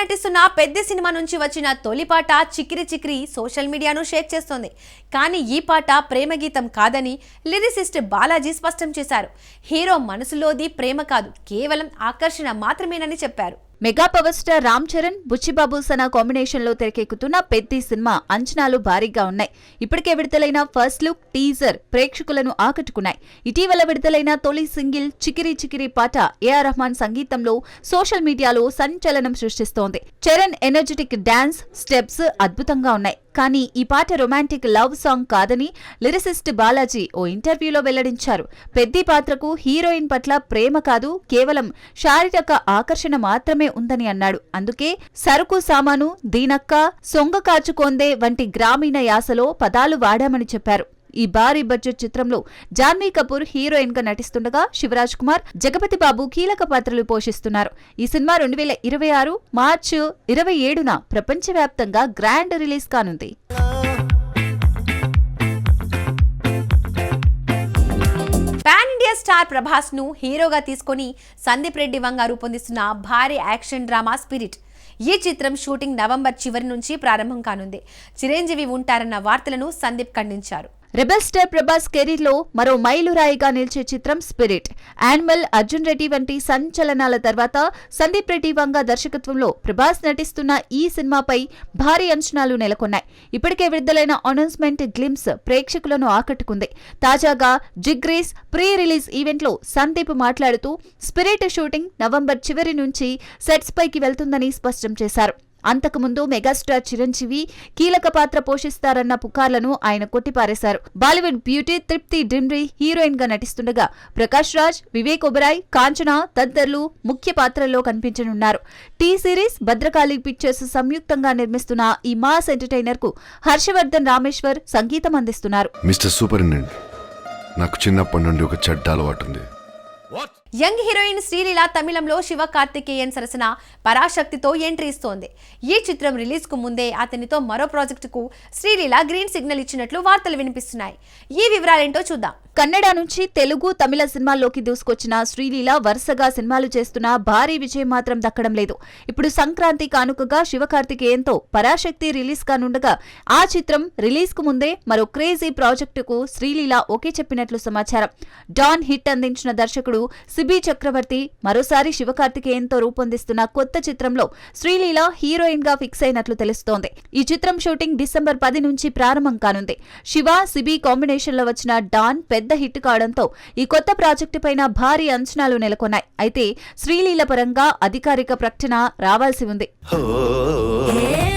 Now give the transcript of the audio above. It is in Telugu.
నటిస్తున్న పెద్ద సినిమా నుంచి వచ్చిన తొలి పాట చిక్కిరి చిక్కిరి సోషల్ మీడియాను షేక్ చేస్తోంది. కానీ ఈ పాట ప్రేమ గీతం కాదని లిరిసిస్ట్ బాలాజీ స్పష్టం చేశారు. హీరో మనసులోది ప్రేమ కాదు కేవలం ఆకర్షణ మాత్రమేనని చెప్పారు. Mega power star Ram Charan Buchibabu Sana కాంబినేషన్లో తెరకెక్కుతున్న పెద్ది సినిమా అంచనాలు భారీగా ఉన్నాయి. ఇప్పటికే విడుదలైన ఫస్ట్ లుక్ టీజర్ ప్రేక్షకులను ఆకట్టుకున్నాయి. ఇటీవల విడుదలైన తొలి సింగిల్ చికిరి చికిరి పాట ఏఆర్ రహమాన్ సంగీతంలో సోషల్ మీడియాలో సంచలనం సృష్టిస్తోంది. చరణ్ ఎనర్జెటిక్ డాన్స్ స్టెప్స్ అద్భుతంగా ఉన్నాయి. కానీ ఈ పాట రొమాంటిక్ లవ్ సాంగ్ కాదని లిరిసిస్ట్ బాలాజీ ఓ ఇంటర్వ్యూలో వెల్లడించారు. పెద్ది పాత్రకు హీరోయిన్ పట్ల ప్రేమ కాదు కేవలం శారీరక ఆకర్షణ మాత్రమే ఉందని అన్నాడు. అందుకే సరుకు సామాను దీనక్క సొంగ కాచుకోందే వంటి గ్రామీణ యాసలో పదాలు వాడామని చెప్పారు. ఈ భారీ బడ్జెట్ చిత్రంలో జాన్వీ కపూర్ హీరోయిన్గా నటిస్తుండగా శివరాజ్ కుమార్ జగపతి బాబు కీలక పాత్రలు పోషిస్తున్నారు. ఈ సినిమా రెండు వేల ఇరవై ఆరు మార్చి ఇరవై ఏడున ప్రపంచవ్యాప్తంగా గ్రాండ్ రిలీజ్ కానుంది. పాన్ ఇండియా స్టార్ ప్రభాస్ను హీరోగా తీసుకొని సందీప్ రెడ్డి వంగ రూపొందిస్తున్న భారీ యాక్షన్ డ్రామా స్పిరిట్. ఈ చిత్రం షూటింగ్ నవంబర్ చివరి నుంచి ప్రారంభం కానుంది. చిరంజీవి ఉంటారన్న వార్తలను సందీప్ ఖండించారు. రెబల్ స్టార్ ప్రభాస్ కెరీర్లో మరో మైలురాయిగా నిలిచే చిత్రం స్పిరిట్. యానిమల్ అర్జున్ రెడ్డి వంటి సంచలనాల తర్వాత సందీప్ రెడ్డి వంగ దర్శకత్వంలో ప్రభాస్ నటిస్తున్న ఈ సినిమాపై భారీ అంచనాలు నెలకొన్నాయి. ఇప్పటికే విడుదలైన అనౌన్స్మెంట్ గ్లిమ్స్ ప్రేక్షకులను ఆకట్టుకుంది. తాజాగా జిగ్రీస్ ప్రీ రిలీజ్ ఈవెంట్లో సందీప్ మాట్లాడుతూ స్పిరిట్ షూటింగ్ నవంబర్ చివరి నుంచి సెట్స్ పైకి వెళ్తుందని స్పష్టం చేశారు. అంతకుముందు మెగాస్టార్ చిరంజీవి కీలక పాత్ర పోషిస్తారన్న పుకార్లను ఆయన కొట్టిపారేశారు. బాలీవుడ్ బ్యూటీ తృప్తి డిండ్రి హీరోయిన్గా నటిస్తుండగా ప్రకాష్ రాజ్ వివేక్ ఒబరాయ్ కాంచన తదితరులు ముఖ్య పాత్రల్లో కనిపించనున్నారు. టీ సిరీస్ భద్రకాళి పిక్చర్స్ సంయుక్తంగా నిర్మిస్తున్న ఈ మాస్ ఎంటర్టైనర్కు హర్షవర్ధన్ రామేశ్వర్ సంగీతం అందిస్తున్నారు. మిస్టర్ సూపరింటెండెంట్ నాకు చిన్నప్పటి నుండి ఒక చెడ్డ అలవాటు ఉంది. యంగ్ హీరోయిన్ శ్రీలీల తమిళంలో శివ కార్తికేయన్ సరసన పరాశక్తితో ఎంట్రీ ఇస్తోంది. ఈ చిత్రం రిలీజ్కు ముందే అతనితో మరో ప్రాజెక్టుకు శ్రీలీల గ్రీన్ సిగ్నల్ ఇచ్చినట్లు వార్తలు వినిపిస్తున్నాయి. ఈ వివరాలేంటో చూద్దాం. కన్నడ నుంచి తెలుగు తమిళ సినిమాల్లోకి దూసుకొచ్చిన శ్రీలీల వరుసగా సినిమాలు చేస్తున్న భారీ విజయం మాత్రం దక్కడం లేదు. ఇప్పుడు సంక్రాంతి కానుకగా శివకార్తికేయంతో పరాశక్తి రిలీజ్ కానుండగా ఆ చిత్రం రిలీజ్కు ముందే మరో క్రేజీ ప్రాజెక్టుకు శ్రీలీల ఓకే చెప్పినట్లు సమాచారం. డాన్ హిట్ అందించిన దర్శకుడు సిబి చక్రవర్తి మరోసారి శివకార్తికేయన్తో రూపొందిస్తున్న కొత్త చిత్రంలో శ్రీలీల హీరోయిన్గా ఫిక్స్ అయినట్లు తెలుస్తోంది. ఈ చిత్రం షూటింగ్ డిసెంబర్ పది నుంచి ప్రారంభం కానుంది. శివ సిబి కాంబినేషన్లో వచ్చిన డాన్ పెద్ద హిట్ కావడంతో ఈ కొత్త ప్రాజెక్టు పైన భారీ అంచనాలు నెలకొన్నాయి. అయితే శ్రీలీల పరంగా అధికారిక ప్రకటన రావాల్సి ఉంది. Oh